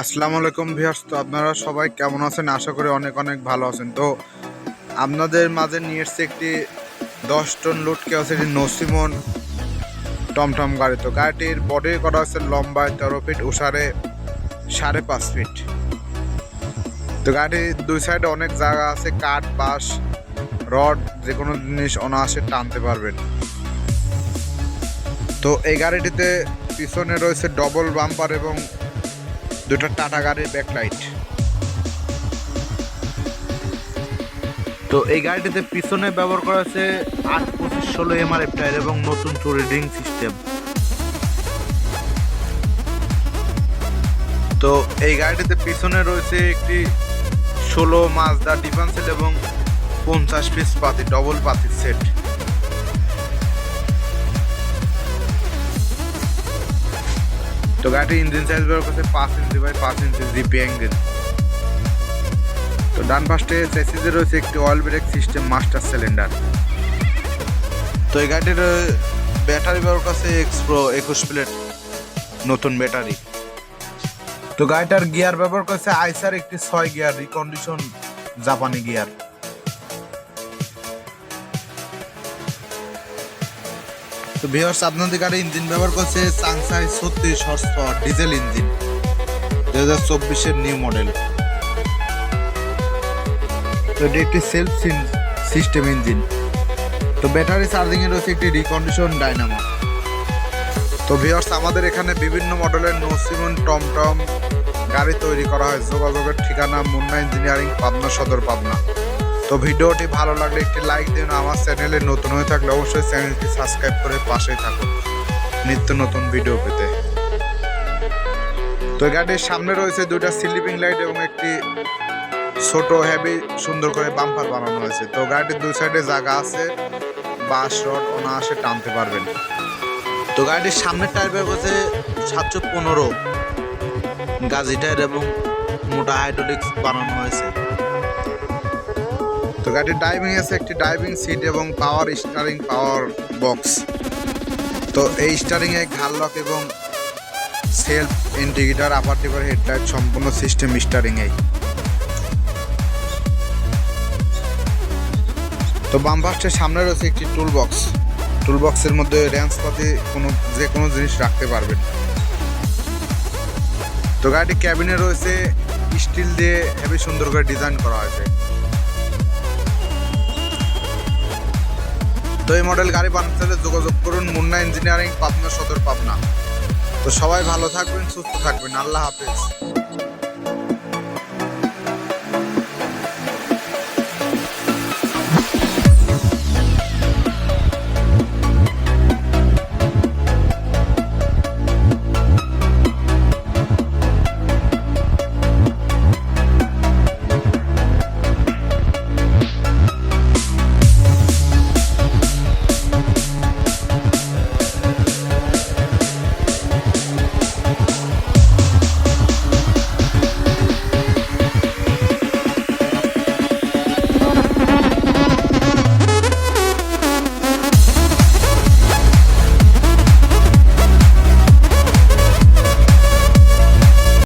আসসালামু আলাইকুম ভিউয়ার্স, তো আপনারা সবাই কেমন আছেন? আশা করি অনেক অনেক ভালো আছেন। তো আপনাদের মাঝে নিয়ে এসছে একটি দশ টন লুট ক্যাপাসিটি নসিমন টমটম গাড়ি। তো গাড়িটির বডি করা হচ্ছে লম্বায় তেরো ফিট উষারে সাড়ে পাঁচ ফিট তো গাড়ির দুই সাইডে অনেক জায়গা আছে, কাঠ, বাঁশ, রড যে কোনো জিনিস অনায়াসে টানতে পারবেন। তো এই গাড়িটিতে পিছনে রয়েছে ডবল বাম্পার এবং দুটো টাটা গাড়ির ব্যাকলাইট তো এই গাড়িটিতে পিছনে ব্যবহার করা হয়েছে আট পঁচিশ ষোলো এমআরএফ টায়ার এবং নতুন রিডিং সিস্টেম তো এই গাড়িটিতে পিছনে রয়েছে একটি ষোলো মাজদা ডিফেন্সেল এবং পঞ্চাশ পিস পাতি ডবল পাতির সেট তো গাড়ির ইঞ্জিন সাইজ বের করছে পাঁচ ইঞ্চি বাই পাঁচ ইঞ্চি জিপি ইঞ্জিন তো ডান পাশে চেসিসে রয়েছে একটি oil brake system master cylinder তো এই গাড়িটির ব্যাটারি ব্যবহার করছে এক্স প্রো একুশ প্লেট নতুন ব্যাটারি তো গাড়িটার গিয়ার ব্যবহার করছে আইসার একটি ছয় গিয়ার রিকন্ডিশন জাপানি গিয়ার তো ভিউয়ার্স আপনাদের গাড়ি ইঞ্জিন ব্যবহার করছে সাংসাই ছত্রিশ হর্স ডিজেল ইঞ্জিন দু হাজার চব্বিশের নিউ মডেল তো এটি একটি সেলফ সিস্টেম ইঞ্জিন। তো ব্যাটারি চার্জিং এ রয়েছে একটি রিকন্ডিশন ডাইনামো তো ভিউয়ার্স আমাদের এখানে বিভিন্ন মডেলের নসিমন, টমটম গাড়ি তৈরি করা হয়। যোগাযোগের ঠিকানা মুন্না ইঞ্জিনিয়ারিং, পাবনা সদর, পাবনা। তো ভিডিওটি ভালো লাগলে একটি লাইক দিন আমার চ্যানেলে নতুন হয়ে থাকলে অবশ্যই চ্যানেলটি সাবস্ক্রাইব করে পাশেই থাকুন। নিত্য নতুন ভিডিও পেতে। তো গাড়ির সামনে রয়েছে দুইটা স্লিপিং লাইট এবং একটি ছোট হেভি সুন্দর করে বাম্পার বানানো হয়েছে। তো গাড়িটির দুই সাইডে জায়গা আছে, বাস, রড অনায়াসে টানতে পারবেন। তো গাড়িটির সামনের টায়ার করছে সাতশো পনেরো। গাজি টায়ার এবং মোটা হাইড্রোলিক্স বানানো হয়েছে। তো গাড়ির ড্রাইভিং আছে, একটি ড্রাইভিং সিট এবং পাওয়ার স্টারিং পাওয়ার বক্স তো এই স্টারিং এ ঘাল লক এবং self indicator upper tipper headlight সম্পূর্ণ সিস্টেম স্টারিং এই। তো বাম সামনে রয়েছে একটি টুল বক্স টুল বক্সের মধ্যে র্যান্স পাতি কোনো, যে কোনো জিনিস রাখতে পারবেন। তো গাড়িটি ক্যাবিনে রয়েছে স্টিল দিয়ে হেভি সুন্দর করে ডিজাইন করা হয়েছে। তো এই মডেল গাড়ি বানাতে যোগাযোগ করুন। মুন্না ইঞ্জিনিয়ারিং, পাবনা সদর, পাবনা। তো সবাই ভালো থাকবেন, সুস্থ থাকবেন। আল্লাহ হাফেজ।